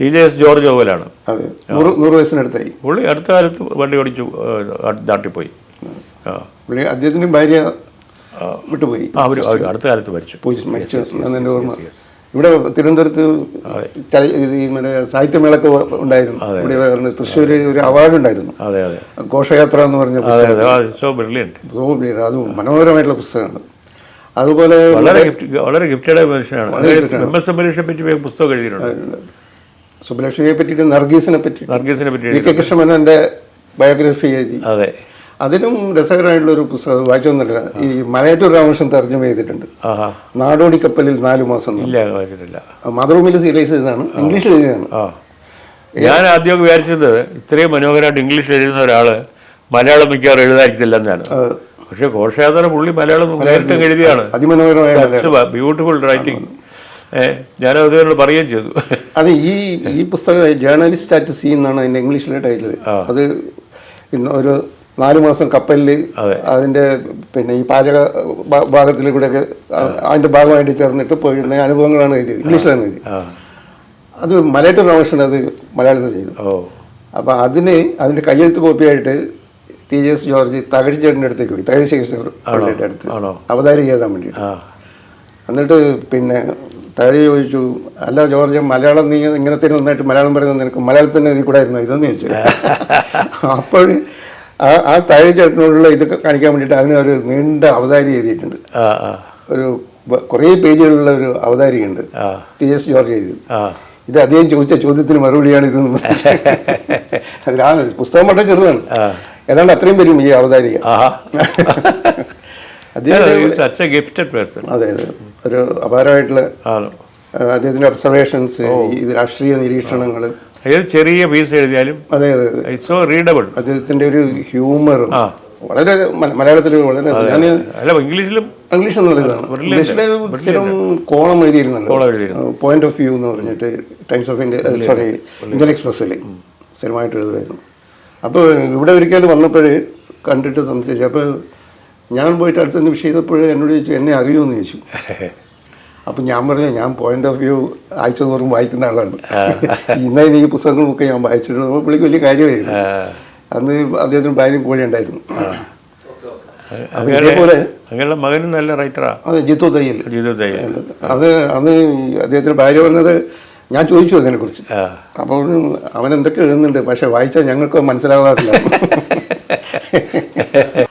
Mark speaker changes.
Speaker 1: T J S George ഓവലാണ്.
Speaker 2: നൂറ് വയസ്സിനടുത്തായി.
Speaker 1: പുള്ളി അടുത്ത കാലത്ത് വണ്ടി ഓടിച്ചു ദാട്ടിപ്പോയി നാട്ടിൽ പോയി ആ.
Speaker 2: പുള്ളി അദ്ദേഹത്തിന് ഭാര്യ വിട്ടുപോയി.
Speaker 1: അവർ അടുത്ത കാലത്ത് മരിച്ചു.
Speaker 2: പോയി മരിച്ചു എന്റെ ഓർമ്മ. ഇവിടെ തിരുവനന്തപുരത്ത് ഈ മറ്റേ സാഹിത്യമേളൊക്കെ ഉണ്ടായിരുന്നു. ഇവിടെ പറഞ്ഞു തൃശ്ശൂർ ഒരു അവാർഡ് ഉണ്ടായിരുന്നു.
Speaker 1: അതെ അതെ.
Speaker 2: ഘോഷയാത്ര എന്ന് പറഞ്ഞ
Speaker 1: അതെ അതെ. സോ
Speaker 2: ബ്രില്യന്റ് അത് മനോഹരമായിട്ടുള്ള പുസ്തകമാണ്. അതുപോലെ
Speaker 1: വളരെ ഗിഫ്റ്റ് വളരെ ഗിഫ്റ്റഡ് മനുഷ്യനാണ്. എം എസ് എംബരീഷെ പുസ്തകം എഴുതിയിട്ടുണ്ട്.
Speaker 2: സുബലക്ഷ്മിയെ പറ്റിയിട്ട് നർഗീസിനെ പറ്റി
Speaker 1: നർഗീസിനെ പറ്റി
Speaker 2: വി കെ കൃഷ്ണമേനോന്റെ ബയോഗ്രഫി എഴുതി.
Speaker 1: അതെ.
Speaker 2: അതിലും രസകരമായിട്ടുള്ള ഒരു പുസ്തകം വായിച്ചൊന്നുമില്ല. ഈ മലയാറ്റൂർ രാമകൃഷ്ണൻ തർജമ ചെയ്തിട്ടുണ്ട് നാടോടി കപ്പലിൽ നാലു മാസം മാതൃഭൂമിയിൽ സീരീസ് ചെയ്തതാണ് ഇംഗ്ലീഷിൽ എഴുതിയതാണ്
Speaker 1: ഞാൻ ആദ്യമൊക്കെ വിചാരിച്ചത് ഇത്രയും മനോഹരമായിട്ട് ഇംഗ്ലീഷിൽ എഴുതുന്ന ഒരാൾ മലയാളം മിക്കവാറും എഴുതായിരിക്കില്ലെന്നാണ്
Speaker 2: എന്നാണ്.
Speaker 1: പക്ഷെ ഘോഷയാത്ര പുള്ളി മലയാളം നേരിട്ട് എഴുതിയാണ്.
Speaker 2: അതിമനോഹരമായ.
Speaker 1: ബ്യൂട്ടിഫുൾ റൈറ്റിംഗ് ഞാൻ അദ്ദേഹത്തോട് പറയുകയും ചെയ്തു.
Speaker 2: അത് ഈ ഈ പുസ്തകം ജേർണലിസ്റ്റ് അറ്റ് സീ എന്നാണ് അതിന്റെ ഇംഗ്ലീഷിലെ ടൈറ്റിൽ അത് ഇന്ന് ഒരു നാല് മാസം കപ്പലിൽ അതിന്റെ പിന്നെ ഈ പാചക ഭാഗത്തിൽ കൂടെയൊക്കെ അതിന്റെ ഭാഗമായിട്ട് ചേർന്നിട്ട് പോയിരുന്ന അനുഭവങ്ങളാണ് എഴുതിയത് ഇംഗ്ലീഷിലാണ് എഴുതിയത്.
Speaker 1: ആ.
Speaker 2: അത് മലയാറ്റൂർ രാമകൃഷ്ണൻ അത് മലയാളത്തിൽ ചെയ്തു. അപ്പം അതിന് അതിന്റെ കയ്യെഴുത്ത് കോപ്പിയായിട്ട് T J S George Thakazhi ചേട്ടന്റെ അടുത്തേക്ക് പോയി. തകഴി ശേഖരന്റെ അടുത്ത്.
Speaker 1: അവതാരം
Speaker 2: അവതാരിക വേണ്ടിയിട്ട്. എന്നിട്ട് പിന്നെ താഴെ ചോദിച്ചു അല്ല ജോർജ് മലയാളം നീ ഇങ്ങനത്തെ നന്നായിട്ട് മലയാളം പറയുന്നത് നിനക്ക് മലയാളത്തിൽ തന്നെ കൂടെ ആയിരുന്നു ഇതെന്ന് ചോദിച്ചു. അപ്പോൾ ആ ആ തഴി ചേട്ടനോടുള്ള ഇതൊക്കെ കാണിക്കാൻ വേണ്ടിയിട്ട് അതിന് ഒരു നീണ്ട അവതാരി എഴുതിയിട്ടുണ്ട്. ഒരു കുറേ പേജുകളുള്ള ഒരു
Speaker 1: അവതാരിയുണ്ട്.
Speaker 2: ടി എസ് ജോർജ് എഴുതിയത് ഇത് അദ്ദേഹം ചോദിച്ച ചോദ്യത്തിന് മറുപടിയാണ് ഇത് അതിൽ ആ പുസ്തകം വളരെ ചെറുതാണ്. ഏതാണ്ട് അത്രയും വരും ഈ അവതാരിക.
Speaker 1: സച്ച് എ ഗിഫ്റ്റഡ് പേഴ്സൺ
Speaker 2: അതെ അതെ. ഒരു അപാരമായിട്ടുള്ള അദ്ദേഹത്തിന്റെ ഒബ്സർവേഷൻസ് ഇത് രാഷ്ട്രീയ നിരീക്ഷണങ്ങൾ
Speaker 1: ഏത് ചെറിയ പീസ് എഴുതിയാലും
Speaker 2: അതെ അതെ
Speaker 1: സോ റീഡബിൾ
Speaker 2: അദ്ദേഹത്തിന്റെ ഒരു ഹ്യൂമറും വളരെ മലയാളത്തിൽ വളരെ ഞാൻ
Speaker 1: അല്ല ഇംഗ്ലീഷിലും
Speaker 2: ഇംഗ്ലീഷ് എന്നുള്ള ഇതാണ് ഇംഗ്ലീഷിലെ സ്ഥിരം കോളം എഴുതിയിരുന്നുണ്ട് പോയിന്റ് ഓഫ് വ്യൂ എന്ന് പറഞ്ഞിട്ട് Times of India sorry Indian എക്സ്പ്രസ്സിൽ സ്ഥിരമായിട്ട് എഴുതുമായിരുന്നു. അപ്പോൾ ഇവിടെ ഒരിക്കലും വന്നപ്പോൾ കണ്ടിട്ട് സംശയിച്ചു. അപ്പോൾ ഞാൻ പോയിട്ട് അടുത്ത നിമിഷം ചെയ്തപ്പോൾ എന്നോട് ചോദിച്ചു എന്നെ അറിയുമെന്ന് ചോദിച്ചു. അപ്പം ഞാൻ പറഞ്ഞു ഞാൻ പോയിന്റ് ഓഫ് വ്യൂ ആഴ്ച തോറും വായിക്കുന്ന ആളാണ്. ഇന്നായി നീ പുസ്തകങ്ങളൊക്കെ ഞാൻ വായിച്ചിട്ടുണ്ട്. പുള്ളിക്ക് വലിയ കാര്യമായിരുന്നു. അന്ന് അദ്ദേഹത്തിന് ഭാര്യയും കോഴി ഉണ്ടായിരുന്നു.
Speaker 1: അങ്ങനെയുള്ള മകനും നല്ല റൈറ്ററാ
Speaker 2: അതെ ജിത്തു തയ്യൽ.
Speaker 1: ജീവിതത്തെ
Speaker 2: അത് അന്ന് അദ്ദേഹത്തിന് ഭാര്യ പറഞ്ഞത് ഞാൻ ചോദിച്ചു അതിനെക്കുറിച്ച്. അപ്പോൾ അവൻ എന്തൊക്കെ എഴുതുന്നുണ്ട്? പക്ഷെ വായിച്ചാൽ ഞങ്ങൾക്ക് മനസ്സിലാവാറില്ല.